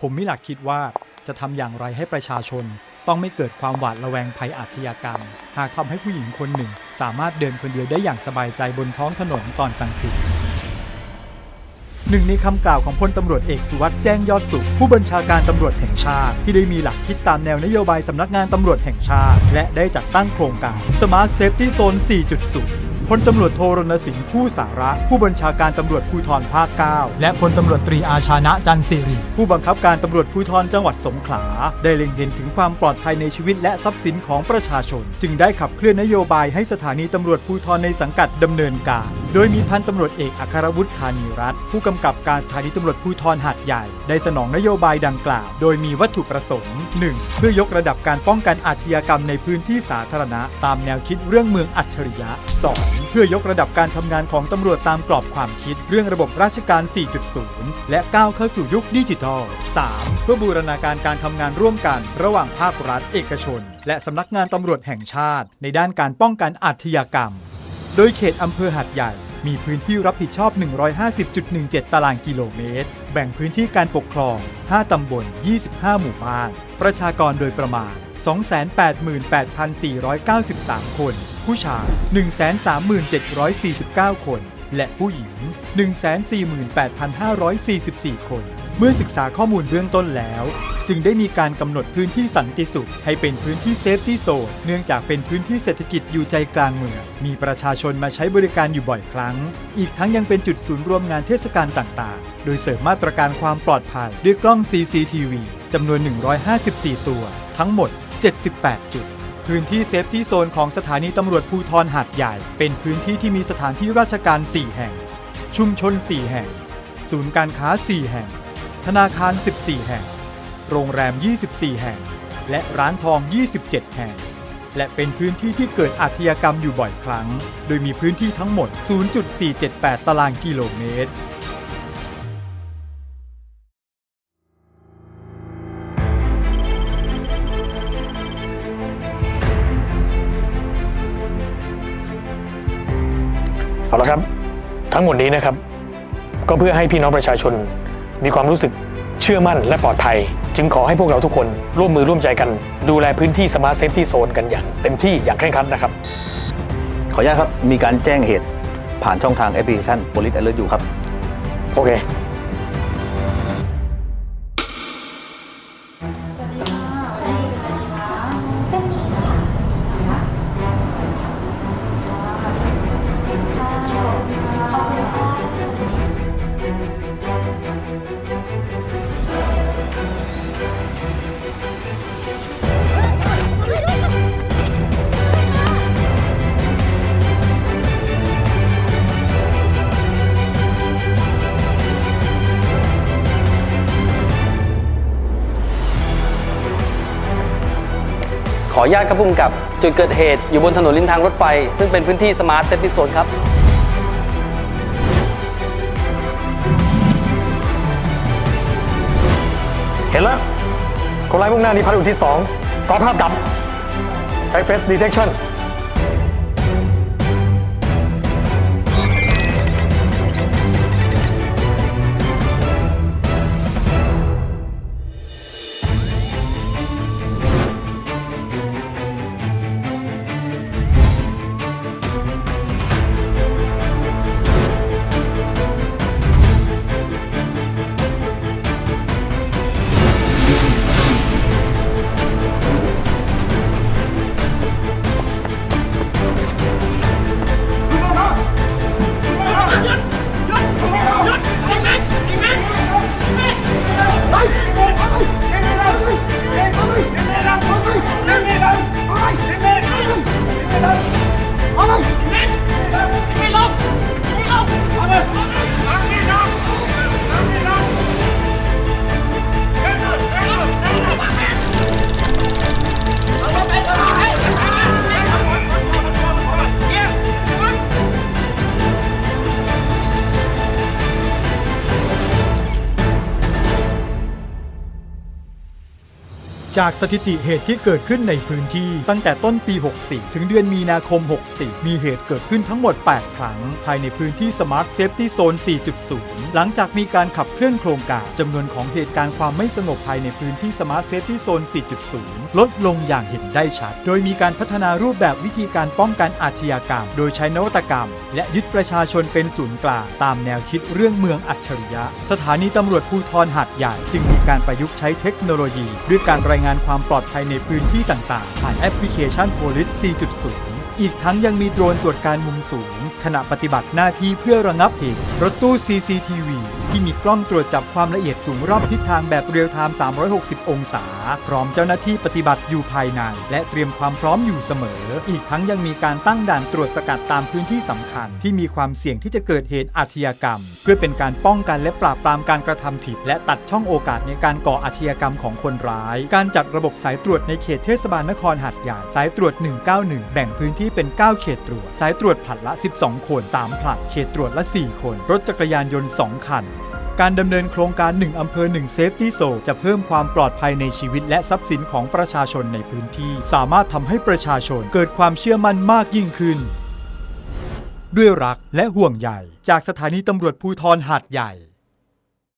ผมมิหลักคิดว่าจะทำอย่างไรให้ประชาชน ต้องไม่เกิดความหวาดระแวงภัยอาชญากรรม หากทำให้ผู้หญิงคนหนึ่ง สามารถเดินคนเดียวได้อย่างสบายใจบนท้องถนนตอนกลางคืนหนึ่งในคำกล่าวของพลตำรวจเอกสุวัสด์แจ้งยอดสุข ผู้บัญชาการตำรวจแห่งชาติ ที่ได้มีหลักคิดตามแนวนโยบายสำนักงานตำรวจแห่งชาติ และได้จัดตั้งโครงการ Smart Safety Zone 4.0 พลตำรวจโทรณสิงห์ผู้สาระ ผู้บัญชาการตำรวจภูธรภาค 9 และพลตำรวจตรีอาชานะจันทร์สิริ ผู้บังคับการตำรวจภูธรจังหวัดสงขลา ได้เล็งเห็นถึงความปลอดภัยในชีวิตและทรัพย์สินของประชาชน จึงได้ขับเคลื่อนนโยบายให้สถานีตำรวจภูธรในสังกัดดำเนินการ โดยมีพันตำรวจเอกอัครวุฒิธานีรัตน์ผู้กำกับการสถานีตำรวจภูธรหาดใหญ่ ได้สนองนโยบายดังกล่าว โดยมีวัตถุประสงค์ 1. เพื่อยกระดับการป้องกันอาชญากรรมในพื้นที่สาธารณะ ตามแนวคิดเรื่องเมืองอัจฉริยะ 2. เพื่อยกระดับการทำงานของตำรวจตามกรอบความคิด เรื่องระบบราชการ 4.0 และก้าวเข้าสู่ยุคดิจิทัล 3. เพื่อบูรณาการการทำงานร่วมกัน ระหว่างภาครัฐ เอกชน และสำนักงานตำรวจแห่งชาติ ในด้านการป้องกันอาชญากรรม โดยเขตอำเภอหัดใหญ่มีพื้นที่รับผิดชอบ 150.17 ตารางกิโลเมตร แบ่งพื้นที่การปกครอง 5 ตำบล 25 หมู่บ้าน ประชากรโดยประมาณ 288,493 คน ผู้ชาย 137,749 คน และผู้หญิง 148,544 คน เมื่อศึกษาข้อมูลเบื้องต้นแล้ว จึงได้มีการกำหนดพื้นที่สันติสุข ให้เป็นพื้นที่เซฟตี้โซนเนื่องจากเป็นพื้นที่เศรษฐกิจอยู่ใจกลางเมือง มีประชาชนมาใช้บริการอยู่บ่อยครั้ง อีกทั้งยังเป็นจุดศูนย์รวมงานเทศกาลต่างๆ โดยเสริมมาตรการความปลอดภัยด้วยกล้อง CCTV จำนวน 154 ตัว ทั้งหมด 78 จุด พื้นที่เซฟตี้โซนของสถานีตำรวจภูทรหาดใหญ่ เป็นพื้นที่ที่มีสถานที่ราชการ 4 แห่ง ชุมชน 4 แห่ง ศูนย์การค้า 4 แห่ง ธนาคาร 14 แห่ง โรงแรม 24 แห่ง และร้านทอง 27 แห่ง และเป็นพื้นที่ที่เกิดอาชญากรรมอยู่บ่อยครั้ง โดยมีพื้นที่ทั้งหมด 0.478 ตารางกิโลเมตร เอาละครับ ทั้งหมดนี้นะครับ ก็เพื่อให้พี่น้องประชาชน มีความรู้สึกเชื่อมั่นและปลอดภัย จึงขอให้พวกเราทุกคนร่วมมือร่วมใจกัน ดูแลพื้นที่สมาร์ทเซฟตี้โซนกันอย่างเต็มที่อย่างเคร่งครัดนะครับ ขออนุญาตครับ มีการแจ้งเหตุผ่านช่องทางแอปพลิเคชัน Police Alert อยู่ครับ โอเค ออนุญาตครับพุ่มกับจุดเกิดเหตุอยู่บนถนนริมทางรถไฟ ซึ่งเป็นพื้นที่สมาร์ทเซฟตี้โซนครับเห็นแล้วคนร้ายมุ่งหน้านี้พัดอยู่ที่ 2กอภาพดับ ใช้ Face Detection จากสถิติเหตุที่เกิดขึ้นในพื้นที่ตั้งแต่ต้นปี 64 ถึงเดือนมีนาคม 64 มีเหตุเกิดขึ้นทั้งหมด 8 ครั้ง ภายในพื้นที่ Smart Safety Zone 4.0 หลังจากมีการขับเคลื่อนโครงการจำนวนของเหตุการณ์ความไม่สงบภายในพื้นที่ Smart Safety Zone 4.0 ลดลงอย่างเห็นได้ชัด โดยมีการพัฒนารูปแบบวิธีการป้องกันอาชญากรรม โดยใช้นวัตกรรม และยึดประชาชนเป็นศูนย์กลางตามแนวคิดเรื่องเมืองอัจฉริยะ สถานีตำรวจภูธรหาดใหญ่ จึงมีการประยุกต์ใช้เทคโนโลยีด้วยการรายงานความปลอดภัยในพื้นที่ต่างๆ ผ่านแอปพลิเคชัน Police 4.0 อีกทั้งยังมีโดรนตรวจการมุมสูง ขณะปฏิบัติหน้าที่เพื่อระงับเหตุ รถตู้ CCTV ที่มีกล้องตรวจจับความละเอียดสูงรอบทิศทางแบบเรียลไทม์ 360 องศา พร้อมเจ้าหน้าที่ปฏิบัติอยู่ภายใน และเตรียมความพร้อมอยู่เสมอ อีกทั้งยังมีการตั้งด่านตรวจสกัดตามพื้นที่สำคัญ ที่มีความเสี่ยงที่จะเกิดเหตุอาชญากรรม เพื่อเป็นการป้องกันและปราบปรามการกระทำผิด และตัดช่องโอกาสในการก่ออาชญากรรมของคนร้าย การจัดระบบสายตรวจในเขตเทศบาลนครหาดใหญ่สายตรวจ 191 แบ่งพื้นที่เป็น 9 เขตตรวจ สายตรวจผลัดละ 12 คน 3ผลัด เขตตรวจละ 4 คน รถจักรยานยนต์ 2 คัน การดำเนินโครงการ 1 อำเภอ 1 Safety Zone จะเพิ่มความปลอดภัยในชีวิตและทรัพย์สินของประชาชนในพื้นที่ สามารถทำให้ประชาชนเกิดความเชื่อมั่นมากยิ่งขึ้น ด้วยรักและห่วงใยจากสถานีตำรวจภูธรหาดใหญ่